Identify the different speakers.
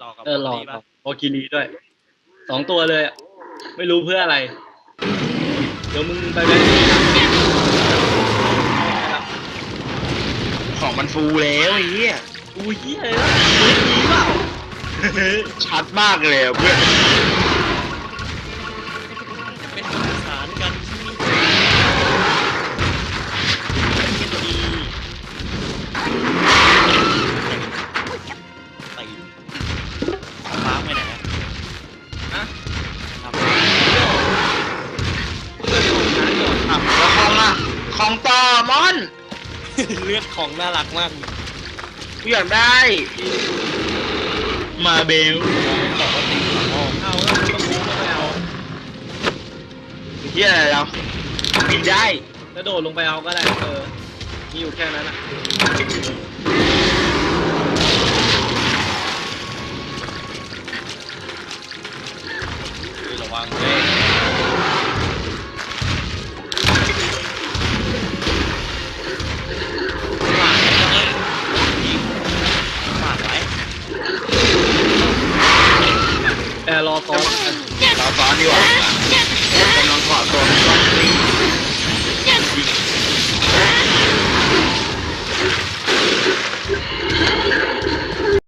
Speaker 1: หลอกกับ
Speaker 2: เออหลอก
Speaker 1: ดีป่ะ
Speaker 2: โอกินีด้วย สองตัวเลยอะไม่รู้เพื่ออะไร เดี๋ยวมึงไปไป
Speaker 3: ของมันฟูแล้วไอ้เหี้ย
Speaker 2: อุ้ยเหี้ยอะไรวะเฮ้ยดีเปล่า
Speaker 3: ชัดมากเลยอะเพื่อน
Speaker 1: เป็น
Speaker 3: ของต่อมอน
Speaker 1: เลือดของน่ารักมาก
Speaker 3: กูอยากได้มาเบล
Speaker 1: บอกว่าตีของพ่อ
Speaker 2: เอาแล้วมึงต้องรู้ก็ไปเอา
Speaker 3: เหี้ยอะไรเราบินได้
Speaker 2: กระโดดลงไปเอาก็ได้เออ มีอยู่แค่นั้นอะ
Speaker 1: คือระวังเลย
Speaker 2: แต่รอซ้อนกัน
Speaker 3: เราซ้อนดีกว่ากำลังถอดตัวมันก็ตี